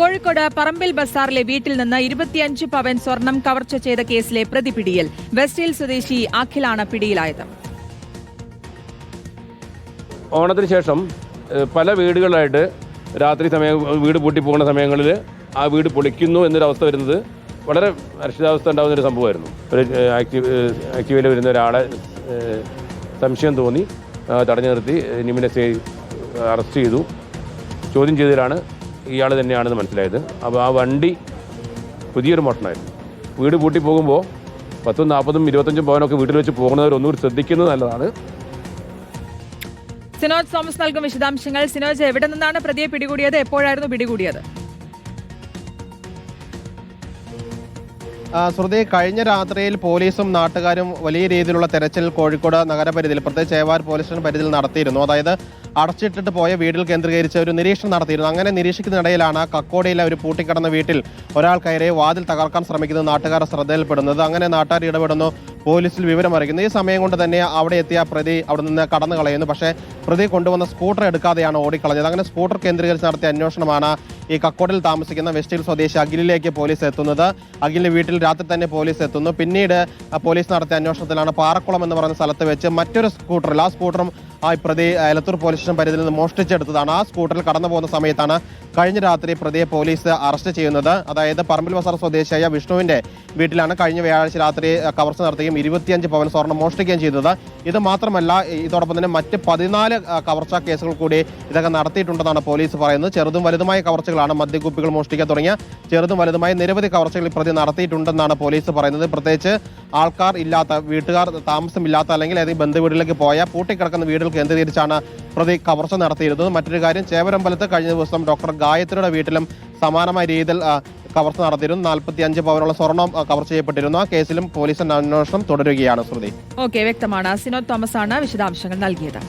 കോഴിക്കോട് പറമ്പിൽ ബസാറിലെ വീട്ടിൽ നിന്ന് ഇരുപത്തിയഞ്ച് പവൻ സ്വർണം കവർച്ച ചെയ്ത കേസിലെ പ്രതി പിടിയിൽ വെസ്റ്റ് ഹിൽ സ്വദേശി അഖിലാണ് പിടിയിലായത്. ഓണത്തിന് ശേഷം പല വീടുകളിലായിട്ട് രാത്രി സമയം വീട് പൂട്ടി പോകുന്ന സമയങ്ങളിൽ ആ വീട് പൊളിക്കുന്നു എന്നൊരവസ്ഥ വരുന്നത് വളരെ അരക്ഷിതാവസ്ഥ ഉണ്ടാകുന്ന ഒരു സംഭവമായിരുന്നു. ഒരു ആക്റ്റീവ് ആക്റ്റീവിൽ വരുന്ന ഒരാളെ സംശയം തോന്നി തടഞ്ഞു നിർത്തി നിമിനെ അറസ്റ്റ് ചെയ്തു. ചോദ്യം ചെയ്തതിലാണ് ഇയാൾ തന്നെയാണെന്ന് മനസ്സിലായത്. അപ്പോൾ ആ വണ്ടി പുതിയൊരു മോഷണമായിരുന്നു വീട് പൂട്ടി പോകുമ്പോൾ പത്തും നാൽപ്പതും ഇരുപത്തഞ്ചും പവനൊക്കെ വീട്ടിൽ വെച്ച് പോകുന്നവരൊന്നും ശ്രദ്ധിക്കുന്നത് നല്ലതാണ്. സിനോജ് തോമസ് നൽകും വിശദാംശങ്ങൾ. സിനോജ് എവിടെ നിന്നാണ് പ്രതിയെ പിടികൂടിയത്? എപ്പോഴായിരുന്നു പിടികൂടിയത്? ശ്രുതി കഴിഞ്ഞ രാത്രിയിൽ പോലീസും നാട്ടുകാരും വലിയ രീതിയിലുള്ള തെരച്ചിൽ കോഴിക്കോട് നഗരപരിധിയിൽ പ്രത്യേകിച്ച് ചേവാർ പോലീസ് സ്റ്റേഷൻ പരിധിയിൽ നടത്തിയിരുന്നു. അതായത് അടച്ചിട്ടിട്ട് പോയ വീട്ടിൽ കേന്ദ്രീകരിച്ച് ഒരു നിരീക്ഷണം നടത്തിയിരുന്നു. അങ്ങനെ നിരീക്ഷിക്കുന്നതിനിടയിലാണ് കക്കോടിയിലെ ഒരു പൂട്ടിക്കിടന്ന വീട്ടിൽ ഒരാൾ കയറി വാതിൽ തകർക്കാൻ ശ്രമിക്കുന്നത് നാട്ടുകാരെ ശ്രദ്ധയിൽപ്പെടുന്നത്. അങ്ങനെ നാട്ടുകാർ ഇടപെടുന്നു. പോലീസിൽ വിവരം അറിയിക്കുന്നു ഈ സമയം കൊണ്ട് തന്നെ അവിടെ എത്തിയ പ്രതി അവിടെ നിന്ന് കടന്നു കളയുന്നു. പക്ഷേ പ്രതി കൊണ്ടുവന്ന സ്കൂട്ടർ എടുക്കാതെയാണ് ഓടിക്കളഞ്ഞത്. അങ്ങനെ സ്കൂട്ടർ കേന്ദ്രീകരിച്ച് നടത്തിയ അന്വേഷണമാണ് ഈ കക്കോടിൽ താമസിക്കുന്ന വെസ്റ്റ് ഹിൽ സ്വദേശി അഖിലിലേക്ക് പോലീസ് എത്തുന്നത്. അഖിലിന്റെ വീട്ടിൽ രാത്രി തന്നെ പോലീസ് എത്തുന്നു. പിന്നീട് പോലീസ് നടത്തിയ അന്വേഷണത്തിലാണ് പാറക്കുളം എന്ന് പറയുന്ന സ്ഥലത്ത് വെച്ച് മറ്റൊരു സ്കൂട്ടറിൽ ആ സ്കൂട്ടറും ആ പ്രതി എലത്തൂർ പോലീസ് സ്റ്റേഷൻ പരിധിയിൽ നിന്ന് മോഷ്ടിച്ചെടുത്തതാണ്. ആ സ്കൂട്ടറിൽ കടന്നു പോകുന്ന സമയത്താണ് കഴിഞ്ഞ രാത്രി പ്രതിയെ പോലീസ് അറസ്റ്റ് ചെയ്യുന്നത്. അതായത് പറമ്പിൽ ബസാർ സ്വദേശിയായ വിഷ്ണുവിന്റെ വീട്ടിലാണ് കഴിഞ്ഞ വ്യാഴാഴ്ച രാത്രി കവർച്ച നടത്തുകയും ഇരുപത്തിയഞ്ച് പവൻ സ്വർണം മോഷ്ടിക്കുകയും ചെയ്തത്. ഇത് മാത്രമല്ല ഇതോടൊപ്പം തന്നെ മറ്റ് പതിനാല് കവർച്ച കേസുകൾ കൂടി ഇതൊക്കെ നടത്തിയിട്ടുണ്ടെന്നാണ് പോലീസ് പറയുന്നത്. ചെറുതും വലുതുമായ കവർച്ചകളാണ് മദ്യക്കുപ്പികൾ മോഷ്ടിക്കാൻ തുടങ്ങിയ ചെറുതും വലുതുമായ നിരവധി കവർച്ചകൾ പ്രതി നടത്തിയിട്ടുണ്ടെന്നാണ് പോലീസ് പറയുന്നത്. പ്രത്യേകിച്ച് ആൾക്കാർ ഇല്ലാത്ത വീട്ടുകാർ താമസമില്ലാത്ത അല്ലെങ്കിൽ ഏതെങ്കിലും ബന്ധുവീടിലേക്ക് പോയ പൂട്ടിക്കിടക്കുന്ന വീടുകൾ കേന്ദ്രീകരിച്ചാണ് പ്രതി കവർച്ച നടത്തിയിരുന്നത്. മറ്റൊരു കാര്യം ചേവരമ്പലത്ത് കഴിഞ്ഞ ദിവസം ഡോക്ടർ ഗായത്രിയുടെ വീട്ടിലും സമാനമായ രീതിയിൽ കവർച്ച നടത്തിയിരുന്നു. നാൽപ്പത്തി അഞ്ച് പവനുള്ള സ്വർണം കവർച്ച ചെയ്യപ്പെട്ടിരുന്നു. ആ കേസിലും പോലീസിന്റെ അന്വേഷണം തുടരുകയാണ് ശ്രുതി. ഓക്കെ വ്യക്തമാണ്. സിനോദ് തോമസ് ആണ് വിശദാംശങ്ങൾ നൽകിയത്.